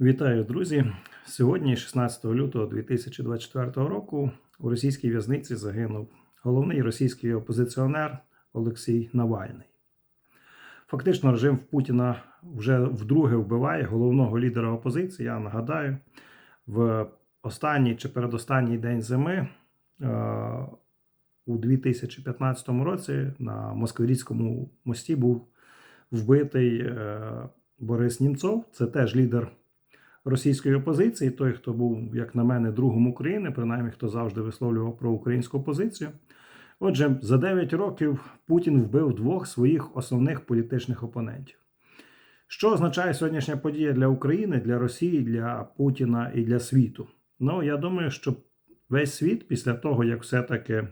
Вітаю, друзі! Сьогодні, 16 лютого 2024 року, у російській в'язниці загинув головний російський опозиціонер Олексій Навальний. Фактично, режим Путіна вже вдруге вбиває головного лідера опозиції. Я нагадаю, в останній чи передостанній день зими е, у 2015 році на Москворецькому мості був вбитий е, Борис Німцов. Це теж лідер російської опозиції, той, хто був, як на мене, другом України, принаймні хто завжди висловлював про українську позицію. Отже, за 9 років Путін вбив двох своїх основних політичних опонентів. Що означає сьогоднішня подія для України, для Росії, для Путіна і для світу? Ну, я думаю, що весь світ, після того, як все-таки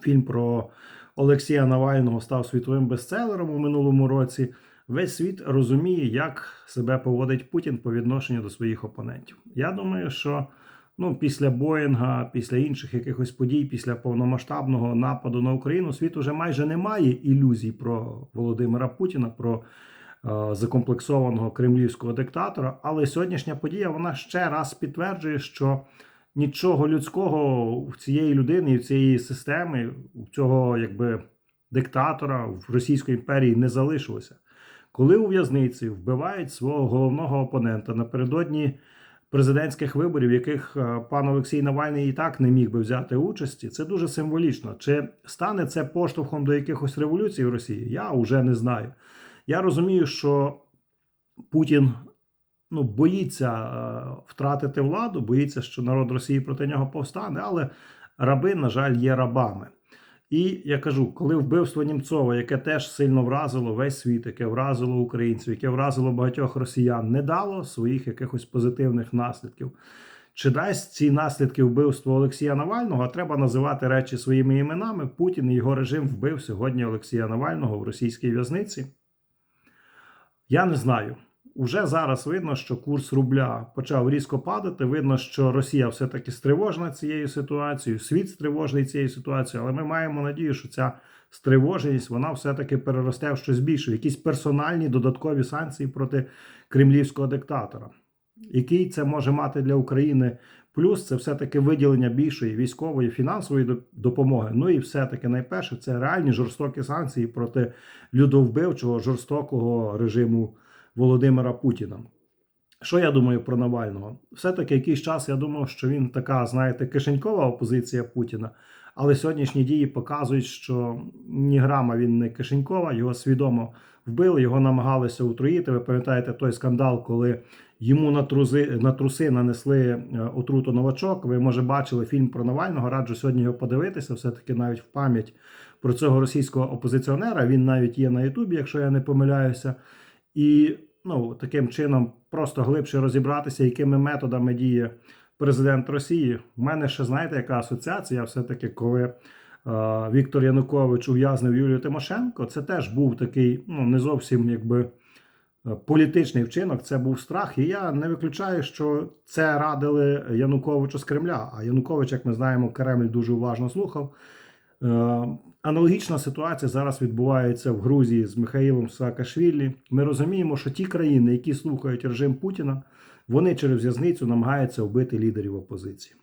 фільм про Олексія Навального став світовим бестселером у минулому році, весь світ розуміє, як себе поводить Путін по відношенню до своїх опонентів. Я думаю, що ну, після Боїнга, після інших якихось подій, після повномасштабного нападу на Україну, світ уже майже не має ілюзій про Володимира Путіна. про е, Закомплексованого кремлівського диктатора, але сьогоднішня подія вона ще раз підтверджує, що нічого людського в цієї людини, в цієї системи, у цього якби диктатора в Російській імперії не залишилося. Коли у в'язниці вбивають свого головного опонента напередодні президентських виборів, в яких е, пан Олексій Навальний і так не міг би взяти участі, це дуже символічно. Чи стане це поштовхом до якихось революцій в Росії? Я вже не знаю. Я розумію, що Путін ну, боїться е, втратити владу, боїться, що народ Росії проти нього повстане, але раби, на жаль, є рабами. І я кажу, коли вбивство Німцова, яке теж сильно вразило весь світ, яке вразило українців, яке вразило багатьох росіян, не дало своїх якихось позитивних наслідків. Чи дасть ці наслідки вбивства Олексія Навального? А треба називати речі своїми іменами. Путін і його режим вбив сьогодні Олексія Навального в російській в'язниці. Я не знаю. Уже зараз видно, що курс рубля почав різко падати. Видно, що Росія все-таки стривожена цією ситуацією, світ стривожений цією ситуацією, але ми маємо надію, що ця стривоженість вона все-таки переросте в щось більше, якісь персональні додаткові санкції проти кремлівського диктатора. Який це може мати для України плюс, це все-таки виділення більшої військової фінансової допомоги. Ну і все-таки найперше це реальні жорстокі санкції проти людовбивчого жорстокого режиму. Володимира Путіна. Що я думаю про Навального? Все-таки якийсь час я думав, що він така, знаєте, кишенькова опозиція Путіна. Але сьогоднішні дії показують, що ні грама він не кишенькова, його свідомо вбили, його намагалися утруїти. Ви пам'ятаєте той скандал, коли йому на труси, на труси нанесли е, отруту новачок. Ви може бачили фільм про Навального. Раджу сьогодні його подивитися. Все таки навіть в пам'ять про цього російського опозиціонера. Він навіть є на Ютубі, якщо я не помиляюся. І ну, таким чином просто глибше розібратися, якими методами діє президент Росії. У мене ще знаєте, яка асоціація? Все-таки, коли е, Віктор Янукович ув'язнив Юлію Тимошенко, це теж був такий, ну не зовсім якби. Е, політичний вчинок це був страх, і я не виключаю, що це радили Януковичу з Кремля. А Янукович, як ми знаємо, Кремль дуже уважно слухав. Е, аналогічна ситуація зараз відбувається в Грузії з Михаїлом Саакашвілі. Ми розуміємо, що ті країни, які слухають режим Путіна, вони через в'язницю намагаються вбити лідерів опозиції.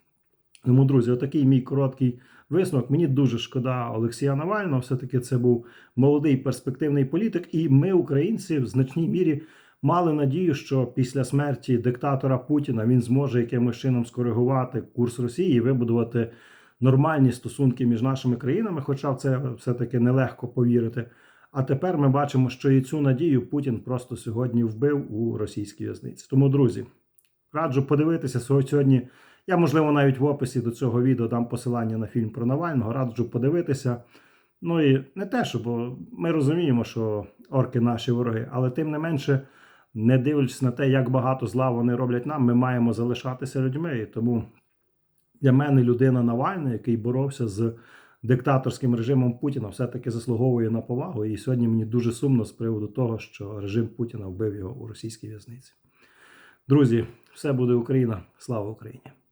Тому, друзі, отакий мій короткий висновок. Мені дуже шкода Олексія Навального. Все-таки це був молодий перспективний політик, і ми, українці, в значній мірі мали надію, що після смерті диктатора Путіна він зможе якимось чином скоригувати курс Росії і вибудувати нормальні стосунки між нашими країнами, хоча в це все-таки нелегко повірити. А тепер ми бачимо, що і цю надію Путін просто сьогодні вбив у російській в'язниці. Тому, друзі, раджу подивитися сьогодні. Я, можливо, навіть в описі до цього відео дам посилання на фільм про Навального. Раджу подивитися. Ну і не те, що, бо ми розуміємо, що орки наші вороги, але тим не менше, не дивлячись на те, як багато зла вони роблять нам, ми маємо залишатися людьми. І тому для мене людина Навальна, який боровся з диктаторським режимом Путіна, все-таки заслуговує на повагу. І сьогодні мені дуже сумно з приводу того, що режим Путіна вбив його у російській в'язниці. Друзі, все буде Україна. Слава Україні!